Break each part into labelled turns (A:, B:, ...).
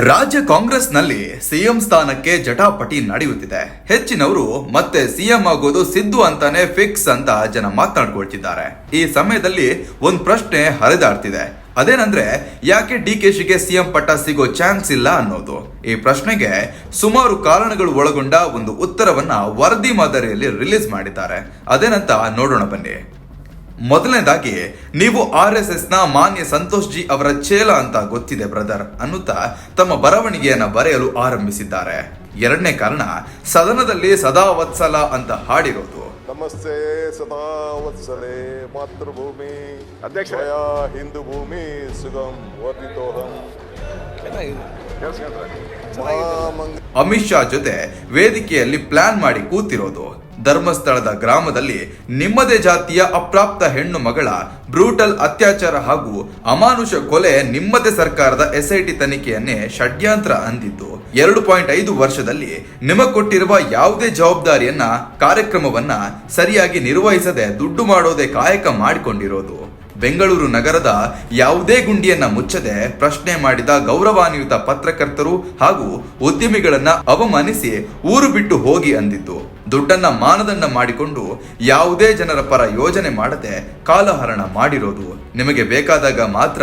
A: ರಾಜ್ಯ ಕಾಂಗ್ರೆಸ್ನಲ್ಲಿ ಸಿಎಂ ಸ್ಥಾನಕ್ಕೆ ಜಟಾಪಟಿ ನಡೆಯುತ್ತಿದೆ. ಹೆಚ್ಚಿನವರು ಮತ್ತೆ ಸಿಎಂ ಆಗೋದು ಸಿದ್ದು ಅಂತಾನೆ ಫಿಕ್ಸ್ ಅಂತ ಜನ ಮಾತನಾಡ್ಕೊಳ್ತಿದ್ದಾರೆ. ಈ ಸಮಯದಲ್ಲಿ ಒಂದು ಪ್ರಶ್ನೆ ಹರಿದಾಡ್ತಿದೆ. ಅದೇನಂದ್ರೆ, ಯಾಕೆ ಡಿ ಕೆ ಶಿಗೆ ಸಿಎಂ ಪಟ್ಟ ಸಿಗೋ ಚಾನ್ಸ್ ಇಲ್ಲ ಅನ್ನೋದು. ಈ ಪ್ರಶ್ನೆಗೆ ಸುಮಾರು ಕಾರಣಗಳು ಒಳಗೊಂಡ ಒಂದು ಉತ್ತರವನ್ನ ವರದಿ ಮಾದರಿಯಲ್ಲಿ ರಿಲೀಸ್ ಮಾಡಿದ್ದಾರೆ. ಅದೇನಂತ ನೋಡೋಣ ಬನ್ನಿ. ಮೊದಲನೇದಾಗಿ ನೀವು ಆರ್ ಎಸ್ ಎಸ್ನ ಮಾನ್ಯ ಸಂತೋಷ್ ಜಿ ಅವರ ಚೇಲ ಅಂತ ಗೊತ್ತಿದೆ ಬ್ರದರ್ ಅನ್ನುತ್ತಾ ತಮ್ಮ ಬರವಣಿಗೆಯನ್ನ ಬರೆಯಲು ಆರಂಭಿಸಿದ್ದಾರೆ. ಎರಡನೇ ಕಾರಣ ಸದನದಲ್ಲಿ ಸದಾ ವತ್ಸಲ ಅಂತ ಹಾಡಿರೋದು.
B: ನಮಸ್ತೆ ಸದಾ ವತ್ಸಲೆ ಮಾತೃಭೂಮಿ
C: ಅಧ್ಯಕ್ಷ.
B: ಹಿಂದೂ ಭೂಮಿ ಸುಗಂ ವರ್ಧಿತೋಹಂ. ಮಾಮಂಗ
A: ಅಮಿತ್ ಶಾ ಜೊತೆ ವೇದಿಕೆಯಲ್ಲಿ ಪ್ಲಾನ್ ಮಾಡಿ ಕೂತಿರೋದು. ಧರ್ಮಸ್ಥಳದ ಗ್ರಾಮದಲ್ಲಿ ನಿಮ್ಮದೇ ಜಾತಿಯ ಅಪ್ರಾಪ್ತ ಹೆಣ್ಣು ಮಗಳ ಬ್ರೂಟಲ್ ಅತ್ಯಾಚಾರ ಹಾಗೂ ಅಮಾನುಷ ಕೊಲೆ ನಿಮ್ಮದೇ ಸರ್ಕಾರದ ಎಸ್ಐಟಿ ತನಿಖೆಯನ್ನೇ ಷಡ್ಯಂತ್ರ ಅಂದಿದ್ದು. ಎರಡು ಪಾಯಿಂಟ್ ಐದು ವರ್ಷದಲ್ಲಿ ನಿಮಗೆ ಕೊಟ್ಟಿರುವ ಯಾವುದೇ ಜವಾಬ್ದಾರಿಯನ್ನ ಕಾರ್ಯಕ್ರಮವನ್ನ ಸರಿಯಾಗಿ ನಿರ್ವಹಿಸದೆ ದುಡ್ಡು ಮಾಡೋದೇ ಕಾಯಕ ಮಾಡಿಕೊಂಡಿರೋದು. ಬೆಂಗಳೂರು ನಗರದ ಯಾವುದೇ ಗುಂಡಿಯನ್ನ ಮುಚ್ಚದೆ ಪ್ರಶ್ನೆ ಮಾಡಿದ ಗೌರವಾನ್ವಿತ ಪತ್ರಕರ್ತರು ಹಾಗೂ ಉದ್ಯಮಿಗಳನ್ನ ಅವಮಾನಿಸಿ ಊರು ಬಿಟ್ಟು ಹೋಗಿ ಅಂದಿದ್ದು. ದುಡ್ಡನ್ನ ಮಾನದಂಡ ಮಾಡಿಕೊಂಡು ಯಾವುದೇ ಜನರ ಪರ ಯೋಜನೆ ಮಾಡದೆ ಕಾಲಹರಣ ಮಾಡಿರೋದು. ನಿಮಗೆ ಬೇಕಾದಾಗ ಮಾತ್ರ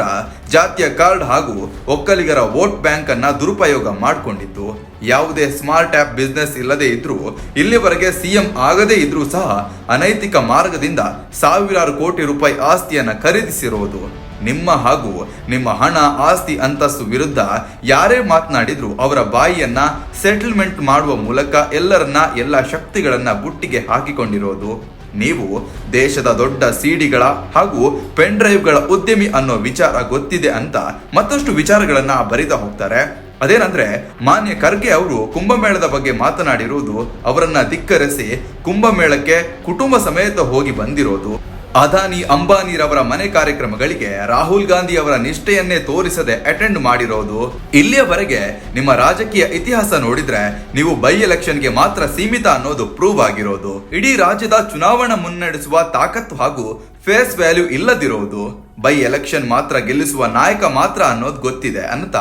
A: ಜಾತಿಯ ಕಾರ್ಡ್ ಹಾಗೂ ಒಕ್ಕಲಿಗರ ವೋಟ್ ಬ್ಯಾಂಕ್ ಅನ್ನ ದುರುಪಯೋಗ ಮಾಡಿಕೊಂಡಿತ್ತು ಯಾವುದೇ ಸ್ಮಾರ್ಟ್ ಆಪ್ ಬಿಸ್ನೆಸ್ ಇಲ್ಲದೆ ಇದ್ರೂ ಇಲ್ಲಿವರೆಗೆ ಸಿಎಂ ಆಗದೇ ಇದ್ರೂ ಸಹ ಅನೈತಿಕ ಮಾರ್ಗದಿಂದ ಸಾವಿರಾರು ಕೋಟಿ ರೂಪಾಯಿ ಆಸ್ತಿಯನ್ನ ಖರೀದಿಸಿರೋದು. ನಿಮ್ಮ ಹಾಗೂ ನಿಮ್ಮ ಹಣ, ಆಸ್ತಿ, ಅಂತಸ್ತು ವಿರುದ್ಧ ಯಾರೇ ಮಾತನಾಡಿದ್ರು ಅವರ ಬಾಯಿಯನ್ನ ಸೆಟಲ್ಮೆಂಟ್ ಮಾಡುವ ಮೂಲಕ ಎಲ್ಲರನ್ನ, ಎಲ್ಲ ಶಕ್ತಿಗಳನ್ನ ಬುಟ್ಟಿಗೆ ಹಾಕಿಕೊಂಡಿರೋದು. ನೀವು ದೇಶದ ದೊಡ್ಡ ಸಿಡಿಗಳ ಹಾಗೂ ಪೆನ್ ಡ್ರೈವ್ಗಳ ಉದ್ಯಮಿ ಅನ್ನೋ ವಿಚಾರ ಗೊತ್ತಿದೆ ಅಂತ ಮತ್ತಷ್ಟು ವಿಚಾರಗಳನ್ನ ಬರಿತಾ ಹೋಗ್ತಾರೆ. ಅದೇನಂದ್ರೆ, ಮಾನ್ಯ ಖರ್ಗೆ ಅವರು ಕುಂಭಮೇಳದ ಬಗ್ಗೆ ಮಾತನಾಡಿರುವುದು ಅವರನ್ನ ಧಿಕ್ಕರಿಸಿ ಕುಂಭಮೇಳಕ್ಕೆ ಕುಟುಂಬ ಸಮೇತ ಹೋಗಿ ಬಂದಿರೋದು. ಅದಾನಿ ಅಂಬಾನಿರವರ ಮನೆ ಕಾರ್ಯಕ್ರಮಗಳಿಗೆ ರಾಹುಲ್ ಗಾಂಧಿ ಅವರ ನಿಷ್ಠೆಯನ್ನೇ ತೋರಿಸದೆ ಅಟೆಂಡ್ ಮಾಡಿರೋದು ಇಲ್ಲಿಯವರೆಗೆ ನಿಮ್ಮ ರಾಜಕೀಯ ಇತಿಹಾಸ ನೋಡಿದ್ರೆ ನೀವು ಬೈ ಎಲೆಕ್ಷನ್ಗೆ ಮಾತ್ರ ಸೀಮಿತ ಅನ್ನೋದು ಪ್ರೂವ್ ಆಗಿರೋದು. ಇಡೀ ರಾಜ್ಯದ ಚುನಾವಣಾ ಮುನ್ನಡೆಸುವ ತಾಕತ್ತು ಹಾಗೂ ಫೇಸ್ ವ್ಯಾಲ್ಯೂ ಇಲ್ಲದಿರೋದು. ಬೈ ಎಲೆಕ್ಷನ್ ಮಾತ್ರ ಗೆಲ್ಲಿಸುವ ನಾಯಕ ಮಾತ್ರ ಅನ್ನೋದು ಗೊತ್ತಿದೆ ಅಂತ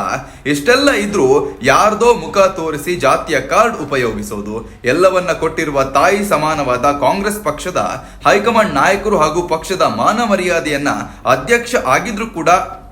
A: ಇಷ್ಟೆಲ್ಲ ಇದ್ರೂ ಯಾರ್ದೋ ಮುಖ ತೋರಿಸಿ ಜಾತಿಯ ಕಾರ್ಡ್ ಉಪಯೋಗಿಸೋದು, ಎಲ್ಲವನ್ನ ಕೊಟ್ಟಿರುವ ತಾಯಿ ಸಮಾನವಾದ ಕಾಂಗ್ರೆಸ್ ಪಕ್ಷದ ಹೈಕಮಾಂಡ್ ನಾಯಕರು ಹಾಗೂ ಪಕ್ಷದ ಮಾನ ಮರ್ಯಾದೆಯನ್ನ ಅಧ್ಯಕ್ಷ ಆಗಿದ್ರು ಕೂಡ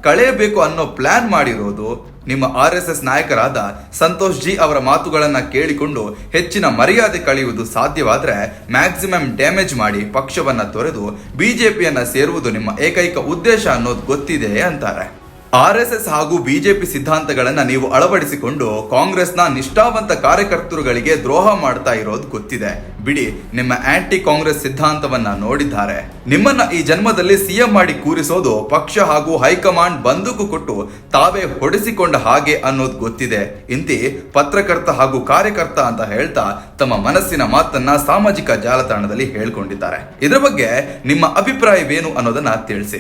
A: ಕಳೆಯಬೇಕು ಅನ್ನೋ ಪ್ಲಾನ್ ಮಾಡಿರೋದು. ನಿಮ್ಮ ಆರ್ ಎಸ್ ಎಸ್ ನಾಯಕರಾದ ಸಂತೋಷ್ ಜಿ ಅವರ ಮಾತುಗಳನ್ನ ಕೇಳಿಕೊಂಡು ಹೆಚ್ಚಿನ ಮರ್ಯಾದೆ ಕಳೆಯುವುದು ಸಾಧ್ಯವಾದರೆ ಮ್ಯಾಕ್ಸಿಮಮ್ ಡ್ಯಾಮೇಜ್ ಮಾಡಿ ಪಕ್ಷವನ್ನ ತೊರೆದು ಬಿಜೆಪಿಯನ್ನ ಸೇರುವುದು ನಿಮ್ಮ ಏಕೈಕ ಉದ್ದೇಶ ಅನ್ನೋದು ಗೊತ್ತಿದೆ ಅಂತಾರೆ. ಆರ್ ಎಸ್ ಎಸ್ ಹಾಗೂ ಬಿಜೆಪಿ ಸಿದ್ಧಾಂತಗಳನ್ನ ನೀವು ಅಳವಡಿಸಿಕೊಂಡು ಕಾಂಗ್ರೆಸ್ನ ನಿಷ್ಠಾವಂತ ಕಾರ್ಯಕರ್ತರುಗಳಿಗೆ ದ್ರೋಹ ಮಾಡ್ತಾ ಇರೋದು ಗೊತ್ತಿದೆ. ಬಿಡಿ, ನಿಮ್ಮ ಆಂಟಿ ಕಾಂಗ್ರೆಸ್ ಸಿದ್ಧಾಂತವನ್ನ ನೋಡಿದ್ದಾರೆ. ನಿಮ್ಮನ್ನ ಈ ಜನ್ಮದಲ್ಲಿ ಸಿಎಂ ಮಾಡಿ ಕೂರಿಸೋದು ಪಕ್ಷ ಹಾಗೂ ಹೈಕಮಾಂಡ್ ಬಂದೂಕು ಕೊಟ್ಟು ತಾವೇ ಹೊಡೆಸಿಕೊಂಡ ಹಾಗೆ ಅನ್ನೋದು ಗೊತ್ತಿದೆ. ಇಂತಿ ಪತ್ರಕರ್ತ ಹಾಗೂ ಕಾರ್ಯಕರ್ತ ಅಂತ ಹೇಳ್ತಾ ತಮ್ಮ ಮನಸ್ಸಿನ ಮಾತನ್ನ ಸಾಮಾಜಿಕ ಜಾಲತಾಣದಲ್ಲಿ ಹೇಳ್ಕೊಂಡಿದ್ದಾರೆ. ಇದರ ಬಗ್ಗೆ ನಿಮ್ಮ ಅಭಿಪ್ರಾಯವೇನು ಅನ್ನೋದನ್ನ ತಿಳಿಸಿ.